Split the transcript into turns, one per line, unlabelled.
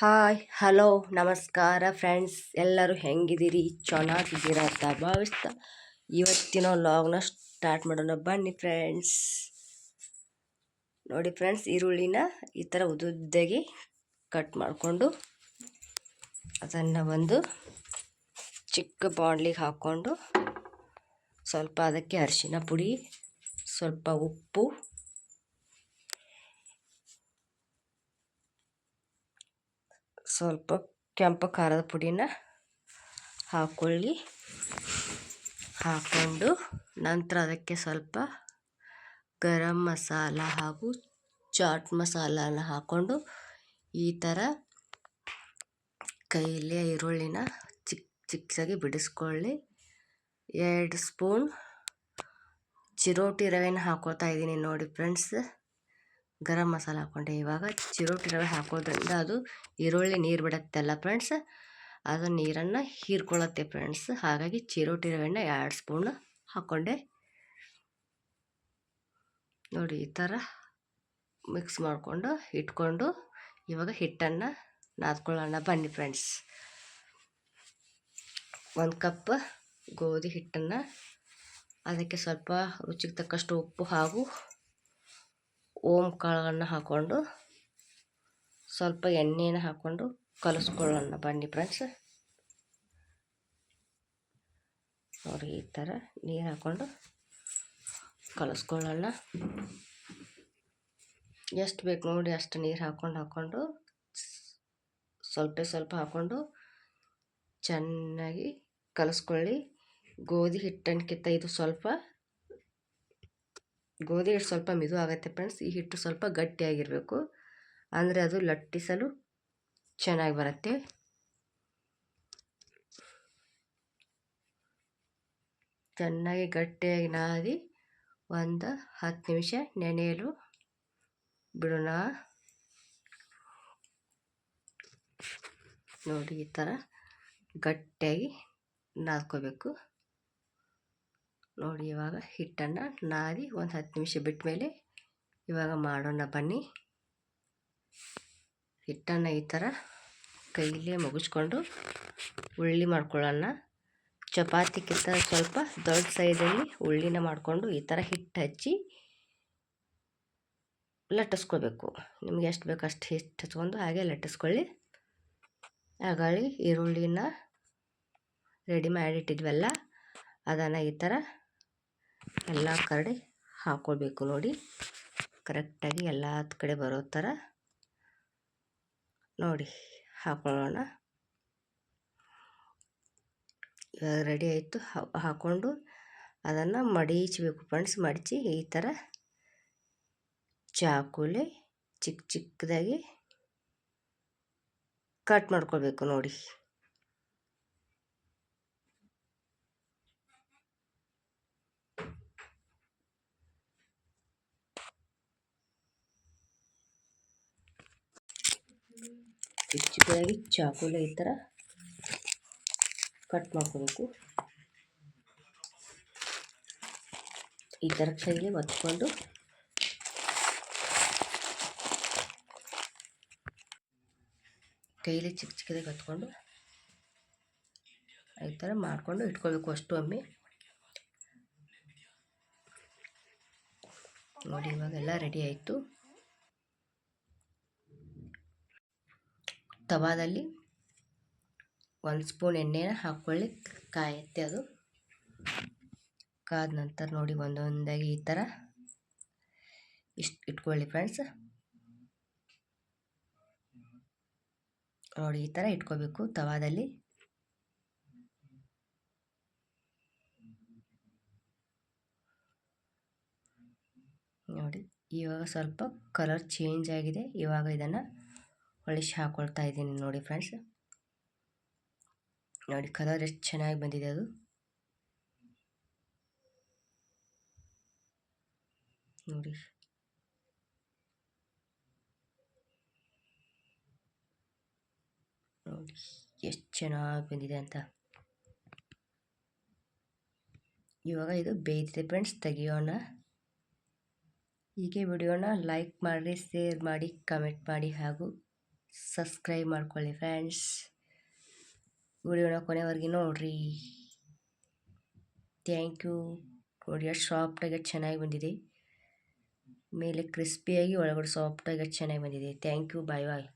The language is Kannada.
ಹಾಯ್ ಹಲೋ ನಮಸ್ಕಾರ ಫ್ರೆಂಡ್ಸ್ ಎಲ್ಲರೂ ಹೆಂಗಿದ್ದೀರಿ? ಚೆನ್ನಾಗಿದ್ದೀರಾ ಅಂತ ಭಾವಿಸ್ತಾ ಇವತ್ತಿನ ಲಾಗ್ನ ಸ್ಟಾರ್ಟ್ ಮಾಡೋಣ. ಬನ್ನಿ ಫ್ರೆಂಡ್ಸ್ ನೋಡಿ ಫ್ರೆಂಡ್ಸ್ ಈರುಳ್ಳಿನ ಈ ಥರ ಉದ್ದುದ್ದಾಗಿ ಕಟ್ ಮಾಡಿಕೊಂಡು ಅದನ್ನು ಒಂದು ಚಿಕ್ಕ ಬಾಂಡ್ಲಿಗೆ ಹಾಕ್ಕೊಂಡು ಸ್ವಲ್ಪ ಅದಕ್ಕೆ ಅರಿಶಿನ ಪುಡಿ, ಸ್ವಲ್ಪ ಉಪ್ಪು ಸ್ವಲ್ಪ ಕೆಂಪು ಖಾರದ ಪುಡಿನ ಹಾಕ್ಕೊಳ್ಳಿ ಹಾಕ್ಕೊಂಡು ನಂತರ ಅದಕ್ಕೆ ಸ್ವಲ್ಪ ಗರಂ ಮಸಾಲ ಹಾಗೂ ಚಾಟ್ ಮಸಾಲನ ಹಾಕ್ಕೊಂಡು ಈ ಥರ ಕೈಯಲ್ಲಿ ಈರುಳ್ಳಿನ ಚಿಕ್ಕ ಚಿಕ್ಕದಾಗಿ ಬಿಡಿಸ್ಕೊಳ್ಳಿ. ಎರಡು ಸ್ಪೂನ್ ಚಿರೋಟಿ ರವೆನ ಹಾಕೋತಾ ಇದ್ದೀನಿ ನೋಡಿ ಫ್ರೆಂಡ್ಸ್. ಗರಂ ಮಸಾಲ ಹಾಕ್ಕೊಂಡೆ ಇವಾಗ ಚಿರೋಟಿ ರವೆ ಹಾಕೋದ್ರಿಂದ ಅದು ಈರುಳ್ಳಿ ನೀರು ಬಿಡತ್ತಲ್ಲ ಫ್ರೆಂಡ್ಸ್ ಅದು ನೀರನ್ನು ಹೀರ್ಕೊಳ್ಳುತ್ತೆ ಫ್ರೆಂಡ್ಸ್ ಹಾಗಾಗಿ ಚಿರೋಟಿ ರವೆನ ಎರಡು ಸ್ಪೂನ್ ಹಾಕ್ಕೊಂಡೆ ನೋಡಿ, ಈ ಥರ ಮಿಕ್ಸ್ ಮಾಡಿಕೊಂಡು ಇಟ್ಕೊಂಡು ಇವಾಗ ಹಿಟ್ಟನ್ನು ನಾದ್ಕೊಳ್ಳೋಣ. ಬನ್ನಿ ಫ್ರೆಂಡ್ಸ್ ಒಂದು ಕಪ್ ಗೋಧಿ ಹಿಟ್ಟನ್ನು, ಅದಕ್ಕೆ ಸ್ವಲ್ಪ ರುಚಿಗೆ ತಕ್ಕಷ್ಟು ಉಪ್ಪು, ಹಾಗೂ ಓಮ್ ಕಾಳುಗಳನ್ನ ಹಾಕ್ಕೊಂಡು ಸ್ವಲ್ಪ ಎಣ್ಣೆನ ಹಾಕ್ಕೊಂಡು ಕಲಿಸ್ಕೊಳ್ಳೋಣ ಬನ್ನಿ ಫ್ರೆಂಡ್ಸ್. ನೋಡಿ, ಈ ಥರ ನೀರು ಹಾಕ್ಕೊಂಡು ಕಲಸ್ಕೊಳ್ಳೋಣ. ಎಷ್ಟು ಬೇಕು ನೋಡಿ, ಅಷ್ಟು ನೀರು ಹಾಕ್ಕೊಂಡು ಹಾಕ್ಕೊಂಡು ಸ್ವಲ್ಪ ಸ್ವಲ್ಪ ಹಾಕ್ಕೊಂಡು ಚೆನ್ನಾಗಿ ಕಲಿಸ್ಕೊಳ್ಳಿ. ಗೋಧಿ ಹಿಟ್ಟನ್ಕಿಂತ ಇದು ಸ್ವಲ್ಪ ಗೋಧಿ ಹಿಟ್ಟು ಸ್ವಲ್ಪ ಮಿದು ಆಗುತ್ತೆ ಫ್ರೆಂಡ್ಸ್ ಈ ಹಿಟ್ಟು ಸ್ವಲ್ಪ ಗಟ್ಟಿಯಾಗಿರಬೇಕು. ಅಂದರೆ ಅದು ಲಟ್ಟಿಸಲು ಚೆನ್ನಾಗಿ ಬರುತ್ತೆ. ಚೆನ್ನಾಗಿ ಗಟ್ಟಿಯಾಗಿ ನಾದಿ ಒಂದು ಹತ್ತು ನಿಮಿಷ ನೆನೆಯಲು ಬಿಡೋಣ. ನೋಡಿ ಈ ಥರ ಗಟ್ಟಿಯಾಗಿ ನಾದ್ಕೋಬೇಕು. ನೋಡಿ, ಇವಾಗ ಹಿಟ್ಟನ್ನು ನಾದಿ ಒಂದು ಹತ್ತು ನಿಮಿಷ ಬಿಟ್ಟ ಮೇಲೆ ಇವಾಗ ಮಾಡೋಣ ಬನ್ನಿ. ಹಿಟ್ಟನ್ನು ಈ ಥರ ಕೈಲೇ ಮುಗಿಸ್ಕೊಂಡು ಉಳ್ಳಿ ಮಾಡ್ಕೊಳ್ಳೋಣ. ಚಪಾತಿಗಿಂತ ಸ್ವಲ್ಪ ದೊಡ್ಡ ಸೈಜಲ್ಲಿ ಉಳ್ಳಿನ ಮಾಡಿಕೊಂಡು ಈ ಥರ ಹಿಟ್ಟು ಹಚ್ಚಿ ಲಟ್ಟಿಸ್ಕೋಬೇಕು. ನಿಮ್ಗೆ ಎಷ್ಟು ಬೇಕು ಅಷ್ಟು ಹಿಟ್ಟು ಹಚ್ಕೊಂಡು ಹಾಗೆ ಲಟ್ಟಿಸ್ಕೊಳ್ಳಿ. ಹಾಗಾಗಿ ಈರುಳ್ಳಿನ ರೆಡಿ ಮಾಡಿಟ್ಟಿದ್ವಲ್ಲ ಅದನ್ನು ಈ ಥರ ಎಲ್ಲ ಕಡೆ ಹಾಕ್ಕೊಳ್ಬೇಕು ನೋಡಿ. ಕರೆಕ್ಟಾಗಿ ಎಲ್ಲ ಕಡೆ ಬರೋ ಥರ ನೋಡಿ ಹಾಕೊಳ್ಳೋಣ. ಇವಾಗ ರೆಡಿ ಆಯಿತು. ಹಾಕ್ಕೊಂಡು ಅದನ್ನು ಮಡಿಚಬೇಕು ಫ್ರೆಂಡ್ಸ್ ಮಡಚಿ ಈ ಥರ ಚಾಕುಲಿ ಚಿಕ್ಕ ಚಿಕ್ಕದಾಗಿ ಕಟ್ ಮಾಡ್ಕೊಳ್ಬೇಕು ನೋಡಿ. ಚಿಕ್ಕದಾಗಿ ಚಾಕುಲ ಈ ಥರ ಕಟ್ ಮಾಡ್ಕೋಬೇಕು. ಈ ಥರ ಕೈಲಿ ಒತ್ಕೊಂಡು ಕೈಲಿ ಚಿಕ್ಕ ಚಿಕ್ಕದಾಗಿ ಹೊತ್ಕೊಂಡು ಈ ಥರ ಮಾಡಿಕೊಂಡು ಇಟ್ಕೊಳ್ಬೇಕು ಅಷ್ಟು ಒಮ್ಮೆ. ನೋಡಿ ಇವಾಗೆಲ್ಲ ರೆಡಿ ಆಯಿತು. ತವಾದಲ್ಲಿ ಒಂದು ಸ್ಪೂನ್ ಎಣ್ಣೆನ ಹಾಕ್ಕೊಳ್ಳಿ. ಕಾಯುತ್ತೆ ಅದು. ಕಾದ ನಂತರ ನೋಡಿ ಒಂದೊಂದಾಗಿ ಈ ಥರ ಇಷ್ಟು ಇಟ್ಕೊಳ್ಳಿ ಫ್ರೆಂಡ್ಸ್ ನೋಡಿ ಈ ಥರ ಇಟ್ಕೋಬೇಕು ತವಾದಲ್ಲಿ. ನೋಡಿ ಇವಾಗ ಸ್ವಲ್ಪ ಕಲರ್ ಚೇಂಜ್ ಆಗಿದೆ. ಇವಾಗ ಇದನ್ನು ಹೊಳಿಸಿ ಹಾಕ್ಕೊಳ್ತಾ ಇದ್ದೀನಿ ನೋಡಿ ಫ್ರೆಂಡ್ಸ್ ನೋಡಿ ಕಲರ್ ಎಷ್ಟು ಚೆನ್ನಾಗಿ ಬಂದಿದೆ ಅದು. ನೋಡಿ. ನೋಡಿ ಎಷ್ಟು ಚೆನ್ನಾಗಿ ಬಂದಿದೆ ಅಂತ. ಇವಾಗ ಇದು ಬೇಯ್ತಿದೆ ಫ್ರೆಂಡ್ಸ್ ತೆಗಿಯೋಣ. ಹೀಗೆ ವಿಡಿಯೋನ ಲೈಕ್ ಮಾಡಿ ಶೇರ್ ಮಾಡಿ ಕಮೆಂಟ್ ಮಾಡಿ ಹಾಗೂ ಸಬ್ಸ್ಕ್ರೈಬ್ ಮಾಡ್ಕೊಳ್ಳಿ ಫ್ರೆಂಡ್ಸ್ ವಿಡಿಯೋನ ಕೊನೆವರೆಗೆ ನೋಡ್ರಿ. ಥ್ಯಾಂಕ್ ಯು ನೋಡಿ ಎಷ್ಟು ಸಾಫ್ಟಾಗಿ ಚೆನ್ನಾಗಿ ಬಂದಿದೆ. ಮೇಲೆ ಕ್ರಿಸ್ಪಿಯಾಗಿ ಒಳಗಡೆ ಸಾಫ್ಟಾಗಿ ಚೆನ್ನಾಗಿ ಬಂದಿದೆ. Thank you bye bye